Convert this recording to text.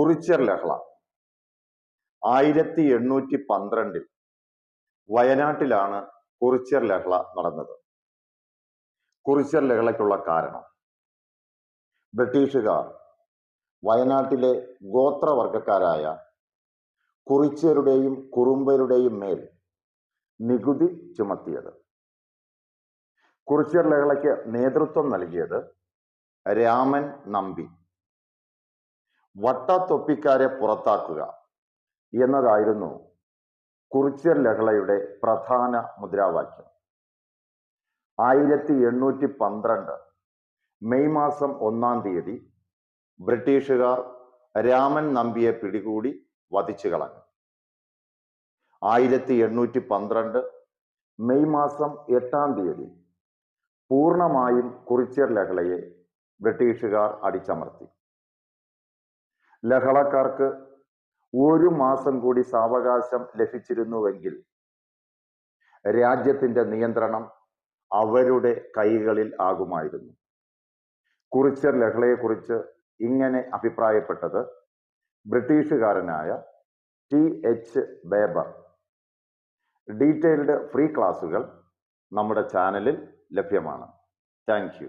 കുറിച്യർ ലഹള ആയിരത്തി എണ്ണൂറ്റി പന്ത്രണ്ടിൽ വയനാട്ടിലാണ് കുറിച്യർ ലഹള നടന്നത്. കുറിച്യർ ലഹളയ്ക്കുള്ള കാരണം. ബ്രിട്ടീഷുകാർ വയനാട്ടിലെ ഗോത്രവർഗക്കാരായ കുറിച്യരുടെയും കുറുമ്പരുടെയും മേൽ നികുതി ചുമത്തിയത്. കുറിച്യർ ലഹളയ്ക്ക് നേതൃത്വം നൽകിയത് രാമൻ നമ്പി. വട്ടത്തൊപ്പിക്കാരെ പുറത്താക്കുക എന്നതായിരുന്നു കുറിച്യർ ലഹളയുടെ പ്രധാന മുദ്രാവാക്യം. ആയിരത്തി എണ്ണൂറ്റി പന്ത്രണ്ട് മെയ് മാസം ഒന്നാം തീയതി ബ്രിട്ടീഷുകാർ രാമൻ നമ്പിയെ പിടികൂടി വധിച്ചു കളഞ്ഞു. ആയിരത്തി എണ്ണൂറ്റി പന്ത്രണ്ട് മെയ് മാസം എട്ടാം തീയതി പൂർണമായും കുറിച്യർ ലഹളയെ ബ്രിട്ടീഷുകാർ അടിച്ചമർത്തി. ലഹളക്കാർക്ക് ഒരു മാസം കൂടി സാവകാശം ലഭിച്ചിരുന്നുവെങ്കിൽ രാജ്യത്തിന്റെ നിയന്ത്രണം അവരുടെ കൈകളിൽ ആകുമായിരുന്നു. കുറിച്ചർ ലഹളയെക്കുറിച്ച് ഇങ്ങനെ അഭിപ്രായപ്പെട്ടത് ബ്രിട്ടീഷുകാരനായ T H Baber detailed free ക്ലാസുകൾ നമ്മുടെ ചാനലിൽ ലഭ്യമാണ്. താങ്ക്